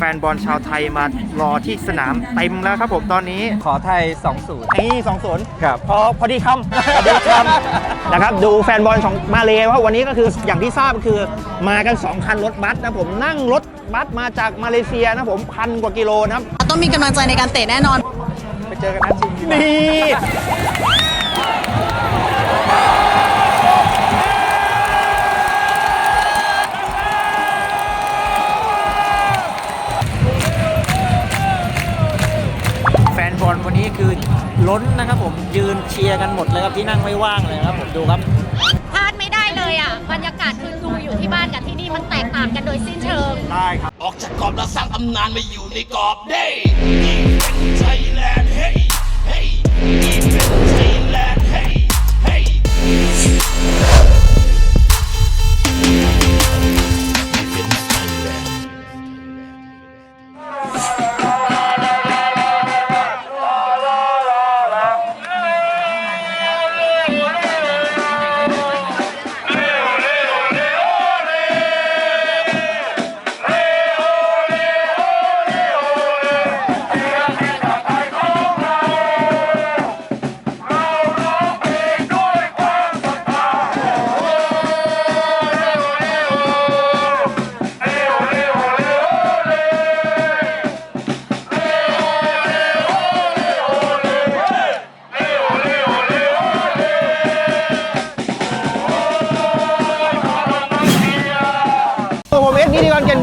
แฟนบอลชาวไทยมารอที่สนามเต็มแล้วครับผมตอนนี้ขอไทย 2-0 นี่สองศูนย์ครับ พอพอดีคำพอดีคำนะครับดูแฟนบอลของมาเลว่าวันนี้ก็คืออย่างที่ทราบก็คือมากัน 2 คันรถบัสนะผมนั่งรถบัสมาจากมาเลเซียนะผมพันกว่ากิโลนะครับ ต้องมีกำลังใจในการเตะแน่นอน ไปเจอกันนัดชิงดีกว่า นี่ ชียร์กันหมดเลยครับที่นั่งไม่ว่างเลยครับผมดูครับพลาดไม่ได้เลยอะบรรยากาศคือดูอยู่ที่บ้านกับที่นี่มันแตกต่างกันโดยสิ้นเชิง ได้ครับออกจากกรอบแล้วสร้างตำนานมาอยู่ในกรอบเด้ยิงเป็นไทยแลนด์เฮ้ยเฮ้ย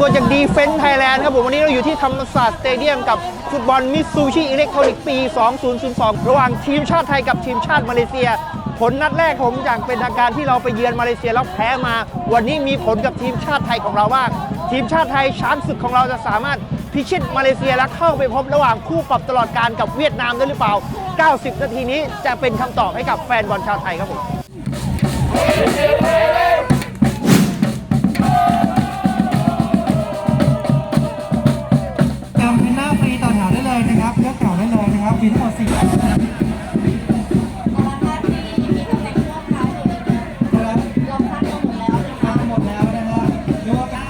ตัวจากดีเฟน s ์ไทยแลนด์ครับผมวันนี้เราอยู่ที่ธรรมศาสตร์สเตเดียมกับฟุตบอลมิตซูชิอิเล็กทรอนิกส์ปี 2002 ระหว่างทีมชาติไทยกับทีมชาติมาเลเซีย ผลนัดแรกผมอย่างเป็นทางการที่เราไปเยือนมาเลเซียแล้วแพ้มา วันนี้มีผลกับทีมชาติไทยของเราบ้างทีมชาติไทยช้างศึกของเราจะสามารถพิชิตมาเลเซียและเข้าไปพบระหว่างคู่ปรับตลอดการกับเวียดนามได้หรือเปล่า 90 นาทีนี้จะเป็นคำตอบให้กับแฟนบอลชาวไทยครับผม มีทั้งหมดสี่อันนะครับ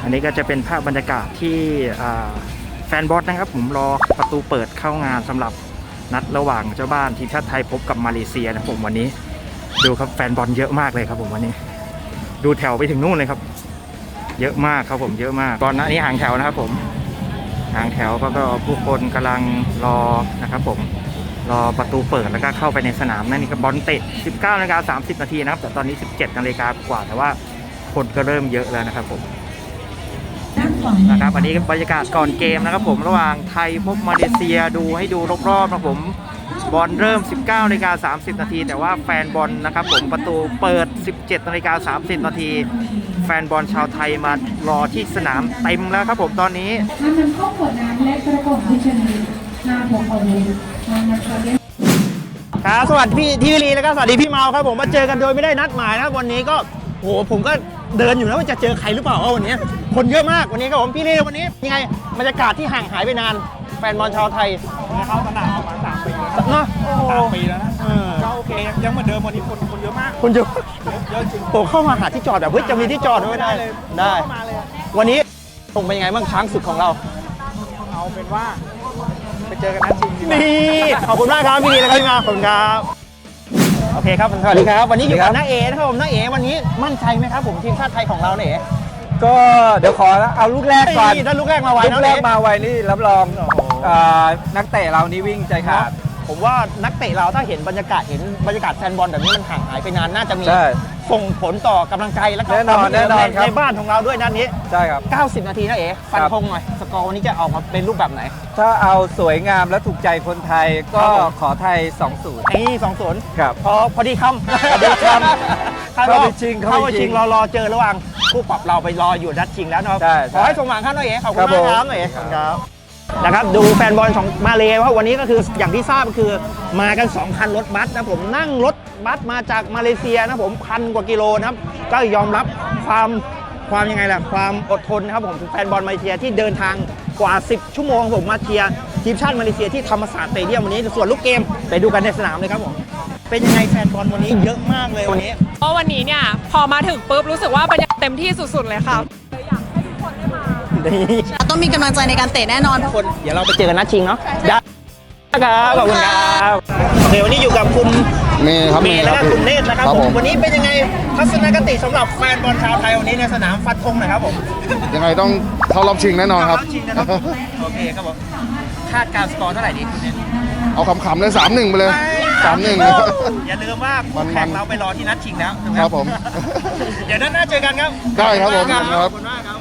อันนี้ก็จะเป็นภาพบรรยากาศที่แฟนบอสนะครับ ผมรอประตูเปิดเข้างานสำหรับนัดระหว่างเจ้าบ้านทีมชาติไทยพบกับมาเลเซียนะผมวันนี้ ดูครับแฟนบอลเยอะมากเลยครับผมวันนี้ ดูแถวไปถึงนู่นเลยครับ เยอะมากครับผมเยอะมากตอนนี้ห่างแถวนะครับผมห่างแถวก็ก็ผู้คนกำลังรอนะครับผม รอประตูเปิดแล้วก็เข้าไปในสนามนั่นนี่ก็บอลเตะ 19นาฬิกา30 นาทีนะครับ แต่ตอนนี้ 17นาฬิกากว่าแต่ว่าคนก็เริ่มเยอะแล้วนะครับผมนะครับอันนี้บรรยากาศก่อนเกมนะครับผมระหว่างไทยพบมาเลเซียดูให้ดูรอบๆนะครับผมบอลเริ่ม 19นาฬิกา30 นาที แต่ว่าแฟนบอลนะครับผมประตูเปิด 17นาฬิกา30 นาที แฟนบอลชาวไทยมารอที่สนามเต็มแล้วครับผมตอนนี้ นำมันเข้าขวดน้ำและกระป๋องที่ชนิดหน้าพกเอาไว้นำมันเข้าเลี้ยงครับสวัสดีพี่ทีวีลีแล้วก็สวัสดีพี่เมาครับผมมาเจอกันโดยไม่ได้นัดหมายนะครับวันนี้ก็โหผมก็เดินอยู่นะว่าจะเจอใครหรือเปล่าว่าวันนี้ คนเยอะมากวันนี้ครับผมพี่ลีวันนี้ยังไงบรรยากาศที่ห่างหายไปนาน แฟนบอลชาวไทยเข้าสนามประมาณ3ปีแล้วเนาะโอ้โห สามปีแล้วนะเออ ก็โอเคยังเหมือนเดิมวันนี้คนคนเยอะมากคนเยอะเยอะจริงผมเข้ามาหาที่จอดแบบเฮ้ยจะมีที่จอดด้วยได้เลยได้ เข้ามาเลยอะวันนี้ส่งเป็นยังไงบ้างช้างศึกของเรา เอาเป็นว่า ไปเจอกันนัดชิงดีกว่า นี่ ขอบคุณมากครับพี่ลีแล้วก็พี่มาขอบคุณครับ โอเคครับสวัสดีครับ วันนี้อยู่กับน้าเอนะครับผมน้าเอวันนี้มั่นใจไหมครับผมทีมชาติไทยของเราเนี่ยก็เดี๋ยวขอเอาลูกแรกก่อน นี่ถ้าลูกแรกมาไวลูนะกแรกเอ๋มาไวนี่รับรองอ่านักเตะเรานี่วิ่งใจขาด ผมว่านักเตะเราถ้าเห็นบรรยากาศเห็นบรรยากาศแฟนบอลแบบนี้มันห่างหายไปนานน่าจะมีใช่ ส่งผลต่อกำลังใจและก็แน่นอนความแน่นอนในครับ ในบ้านของเราด้วยนัดนี้ ใช่ครับ 90 นาทีนะเอ๋ฟันครับ ธงหน่อย สกอร์วันนี้จะออกมาเป็นรูปแบบไหน ถ้าเอาสวยงามและถูกใจคนไทยก็ครับผม ขอไทย 2-0 นี่สองศูนย์ครับ พอพอดีคำพอดีคำเข้าไปชิงเข้าเข้าไปไปชิชิงงรอรอเจอระหว่างคู่ปรับเราไปรออยู่นัดชิงแล้วเนาะใช่ขอให้สมหวังครับน้อยเอ๋ขอบคุณครับมากผมครับน้อยเอ๋ขอบคุณครับ นะครับดูแฟนบอลของมาเลว่าวันนี้ก็คืออย่างที่ทราบก็คือมากัน 2 คันรถบัสนะผมนั่งรถบัสมาจากมาเลเซียนะผมพันกว่ากิโลนะครับก็ยอมรับความความยังไงล่ะความอดทนนะครับผมถึงแฟนบอลมาเลเซียที่เดินทางกว่า 10 ชั่วโมงผมมาเชียร์ทีมชาติมาเลเซียที่ธรรมศาสตร์สเตเดียมวันนี้ส่วนลูกเกมไปดูกันในสนามเลยครับผมเป็นยังไงแฟนบอลวันนี้เยอะมากเลยวันนี้เพราะวันนี้เนี่ยพอมาถึงปุ๊บรู้สึกว่าบรรยากาศเต็มที่สุดๆเลยค่ะนี่ ต้องมีกำลังใจในการเตะแน่นอน คนเดี๋ยวเราไปเจอกันนัดชิงเนาะได้ครับขอบคุณครับโอเควันนี้อยู่กับคุณเมย์ครับเมย์และก็คุณเนตรนะครับครับผผมมวันนี้เป็นยังไงทัศนคติสำหรับแฟนบอลชาวไทยวันนี้ในสนามฟันธงหนะครับผมยังไงต้องเข้ารอบชิงแน่นอนครับเข้ารอบชิงนะครับโอเคครับผมคาดการณ์สกอร์เท่าไหร่ดีคุณเนตรเอาขำๆเลยสามหนึ่งไปเลยสามหนึ่งอย่าลืมว่าคู่แข่งเราไปรอที่นัดชิงแล้วถูกไหครับผม เดี๋ยวนัดหน้าเจอกันครับ ได้ครับผมขอณากครับขอบคุณมากครับครับ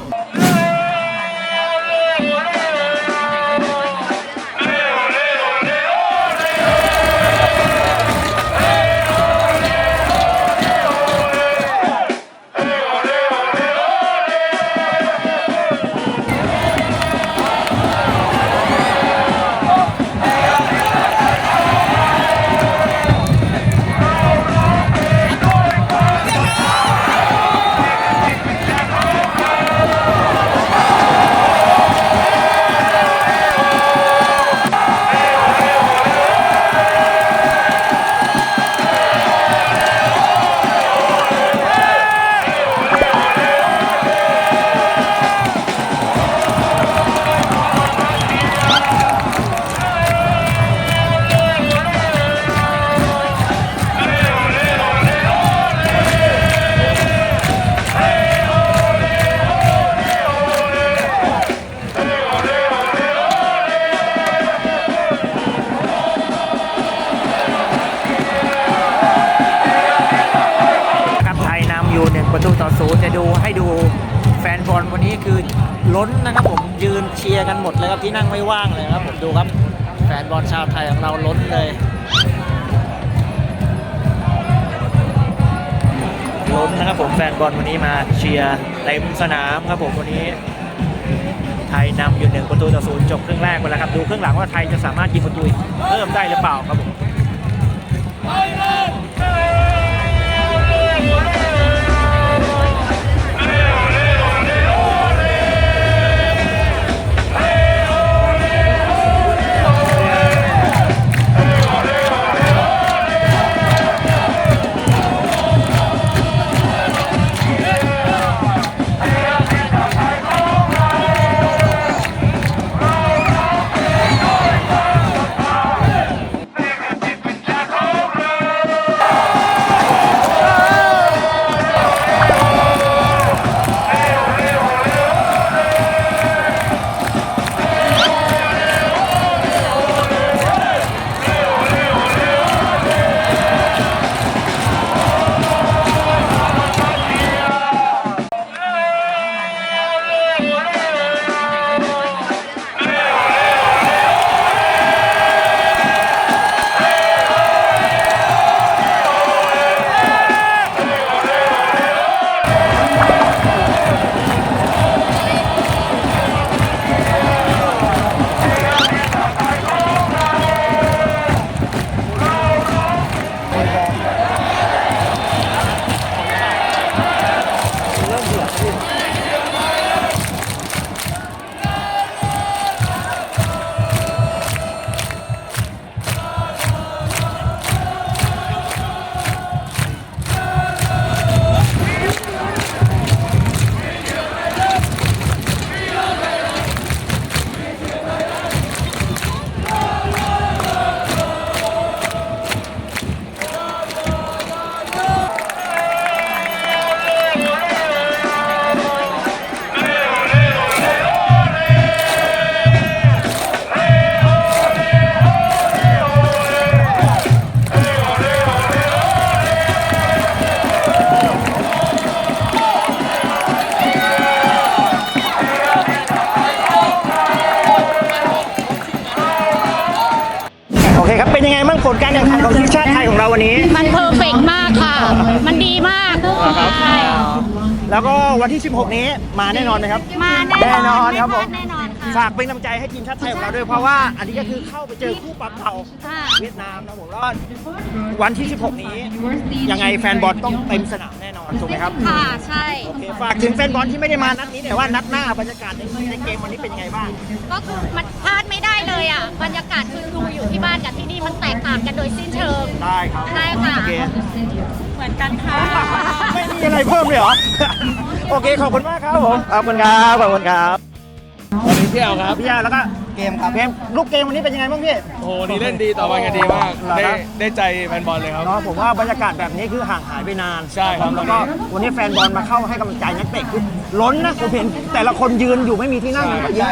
ที่นั่งไม่ว่างเลยครับผมดูครับ แฟนบอลชาวไทยของเราล้นเลยล้นนะครับผมแฟนบอลวันนี้มาเชียร์เต็มสนามครับผมวันนี้ ไทยนำอยู่หนึ่งประตูต่อศูนย์จบครึ่งแรกไปแล้วครับดูครึ่งหลังว่าไทยจะสามารถยิงประตูเพิ่มได้หรือเปล่าครับผม แล้วก็วันที่ 16 นี้มาแน่นอนนะครับ มาแน่แน่นอนครับผมแน่นอนค่ะ ฝากเป็นกำลังใจให้ทีมชาติไทยของเราด้วยเพราะว่าอันนี้ก็คือเข้าไปเจอคู่ปรับเก่าค่ะเวียดนามนะผมแล้ววันที่ 16 นี้ ยังไงแฟนบอลต้องเต็มสนามแน่นอนถูกไหมครับค่ะใช่ โอเคฝากถึงแฟนบอลที่ไม่ได้มานัดนี้หน่อยว่านัดหน้าบรรยากาศในในเกมวันนี้เป็นยังไงบ้าง ก็คือมันพลาดไม่ได้เลยอะบรรยากาศคือดูอยู่ที่บ้านกับที่นี่มันแตกต่างกันโดยสิ้นเชิง ได้ครับใช่ค่ะ โอเคเหมือนกันค่ะไม่มีอะไรเพิ่มเลยเหรอ โอเคขอบคุณมากครับผมขอบคุณครับขอบคุณครับ วันนี้พี่เอาครับ พี่ยาแล้วก็เกมครับเกมลูกเกมวันนี้เป็นยังไงบ้างพี่โอ้โหนี่เล่นดีต่อไปกันดีมากเหรอได้ครับได้ใจแฟนบอลเลยครับ เนาะผมว่าบรรยากาศแบบนี้คือห่างหายไปนานใช่ครับ แล้วก็วันนี้แฟนบอลมาเข้าให้กำลังใจนักเตะคือล้นนะผมเห็นแต่ละคนยืนอยู่ไม่มีที่นั่งก็เยอะ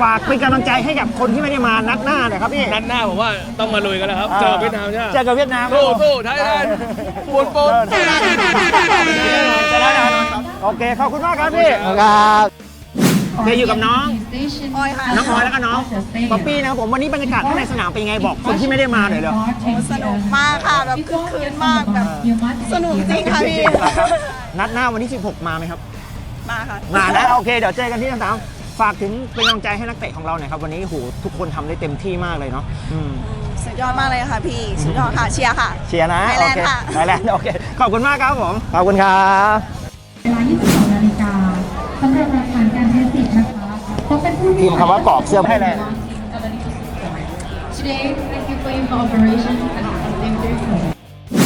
ฝากเป็นกำลังใจให้กับคนที่ไม่ได้มานัดหน้าหน่อยครับพี่นัดหน้าผมว่าต้องมาลุยกันแล้วครับเจอเวียดนามใช่ไหมเจอกับเวียดนามสู้สู้ไทยแลนด์ปูนปูนจะได้นะโอเคขอบคุณมากครับพี่ครับ โอเคอยู่กับน้อง ออยค่ะน้องออยแล้วก็น้องป๊อปปี้นะครับผมวันนี้บรรยากาศข้างในสนามเป็นยังไงบอกคนที่ไม่ได้มาหน่อยเลยสนุกมากค่ะแบบคึกคืนมากแบบ สนุกจริงค่ะพี่ นัดหน้าวันที่ 16 มาไหมครับ มาค่ะ มานะโอเค เดี๋ยวเจอกันที่สนามฝากถึงเป็นกำลังใจให้นักเตะของเราหน่อยครับวันนี้โหทุกคนทำได้เต็มที่มากเลยเนาะอืมสุดยอดมากเลยค่ะพี่ สุดยอดค่ะเชียร์ค่ะ เชียร์นะไทยโอแลนด์เคค่ะไทยแลนด์โอเค ขอบคุณมากครับผม ขอบคุณครับ พิมพ์คำว่ากรอบเสื้อให้เลย Today thank you for your cooperation and thank you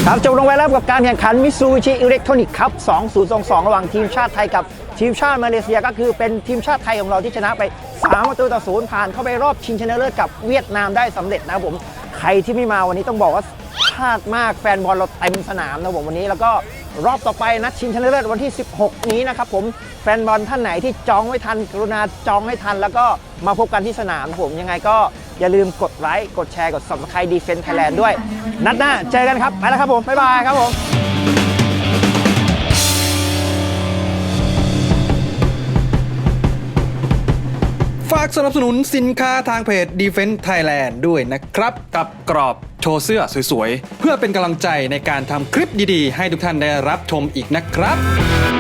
ครับจบลงไปแล้วกับการแข่งขันมิซูบิชิอิเล็กทรอนิกส์ครับ 2022 ระหว่างทีมชาติไทยกับทีมชาติมาเลเซียก็คือเป็นทีมชาติไทยของเราที่ชนะไป 3 ประตูต่อศูนย์ผ่านเข้าไปรอบชิงชนะเลิศกับเวียดนามได้สำเร็จนะครับผม ใครที่ไม่มาวันนี้ต้องบอกว่าพลาดมากแฟนบอลเราเต็มสนามนะครับผมวันนี้แล้วก็ รอบต่อไปนัดชิงชนะเลิศวันที่ 16 นี้นะครับผมแฟนบอลท่านไหนที่จองไว้ทัน กรุณาจองให้ทัน แล้วก็มาพบกันที่สนามผมยังไงก็อย่าลืมกดไลค์กดแชร์กด subscribe Defense Thailand ด้วย นัดหน้าเจอกันครับไปแล้วครับผมบ๊ายบายครับผม กสนับสนุนสินค้าทางเพจ Defense Thailand ด้วยนะครับ กับกรอบโชว์เสื้อสวยๆ เพื่อเป็นกำลังใจในการทำคลิปดีๆ ให้ทุกท่านได้รับชมอีกนะครับ